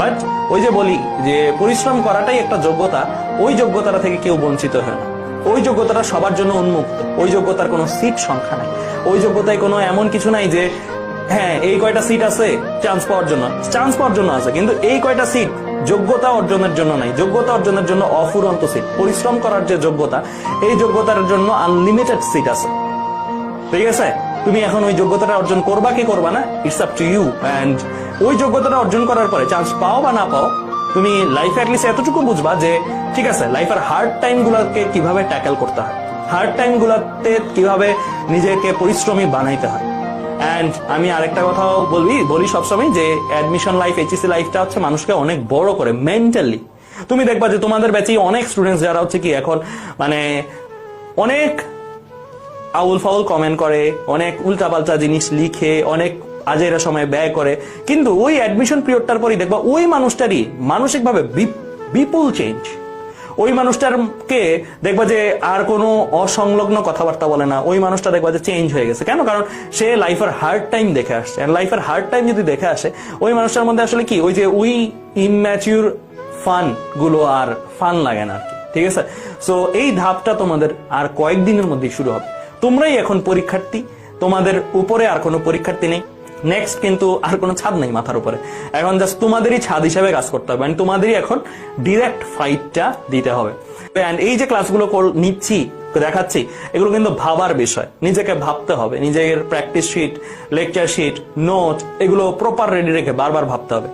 But ওই যে বলি যে পরিশ্রম করাটাই একটা যোগ্যতা, ওই যোগ্যতাটা থেকে কেউ বঞ্চিত হয় না। ওই যোগ্যতাটা সবার জন্য উন্মুক্ত। ওই যোগ্যতার কোনো সিট সংখ্যা নাই। ওই যোগ্যতায় কোনো এমন কিছু নাই যে হ্যাঁ এই কয়টা সিট আছে চান্স পাওয়ার জন্য। চান্স পাওয়ার জন্য আছে, কিন্তু এই কয়টা সিট যোগ্যতা অর্জনের জন্য নাই। যোগ্যতা অর্জনের জন্য অফুরন্ত সিট পরিশ্রম করার যে যোগ্যতা, এই যোগ্যতার জন্য আনলিমিটেড সিট আছে। ঠিক আছে? তুমি এখন ওই যোগ্যতাটা অর্জন করবা কি করবা না? It's up to you and ওই যোগ্যতাটা অর্জন করার পরে চান্স পাও বা না পাও, তুমি লাইফে অ্যাটলিস্ট এতটুকু বুঝবা যে, ঠিক আছে লাইফের হার্ড টাইম গুলাকে কীভাবে ট্যাকেল করতে হয়? হার্ড টাইম গুলাতে কীভাবে নিজেকে পরিশ্রমী বানাইতে হয়? অ্যান্ড আমি আরেকটা কথাও বলবি, বলি সবসময় যে অ্যাডমিশন লাইফ এইচএসসি লাইফটা হচ্ছে মানুষকে অনেক বড় করে মেন্টালি তুমি দেখবা যে তোমাদের ব্যাচে অনেক স্টুডেন্টস যারা হচ্ছে কি এখন মানে অনেক আউল ফাউল কমেন্ট করে, অনেক উল্টাপাল্টা জিনিস লিখে, অনেক আজেরা সময় ব্যয় করে। কিন্তু ওই অ্যাডমিশন পিরিয়ডটার পরই দেখবা ওই মানুষটারই মানসিকভাবে বিপ- বিপুল চেঞ্জ ওই মানুষটারকে দেখবা যে আর কোনো অসংলগ্ন কথাবার্তা বলে না। ওই মানুষটা দেখবা যে চেঞ্জ হয়ে গেছে। কেন? কারণ সে লাইফের হার্ড টাইম দেখে আসছে। লাইফের হার্ড টাইম যদি দেখে আসে, ওই মানুষটার মধ্যে আসলে কি? ওই যে ওই ইম্যাচিউর ফানগুলো আর ফান লাগে না ঠিক আছে? সো এই ধাপটা তোমাদের আর কয়েকদিনের মধ্যেই শুরু হবে। তোমরাই এখন পরীক্ষার্থী। তোমাদের উপরে আর কোনো পরীক্ষার্থী নেই। নেক্সট কিন্তু আর কোনো ছাদ নেই মাথার উপরে। এখন জাস্ট তোমাদেরই ছাদ হিসেবে কাজ করতে হবে। তোমাদেরই এখন ডিরেক্ট ফাইটটা দিতে হবে। অ্যান্ড এই যে ক্লাসগুলো নিচ্ছি, দেখাচ্ছি, এগুলো কিন্তু ভাবার বিষয়। নিজেকে ভাবতে হবে। নিজের practice sheet lecture sheet note এগুলো প্রপার রেডি রেখে বারবার ভাবতে হবে।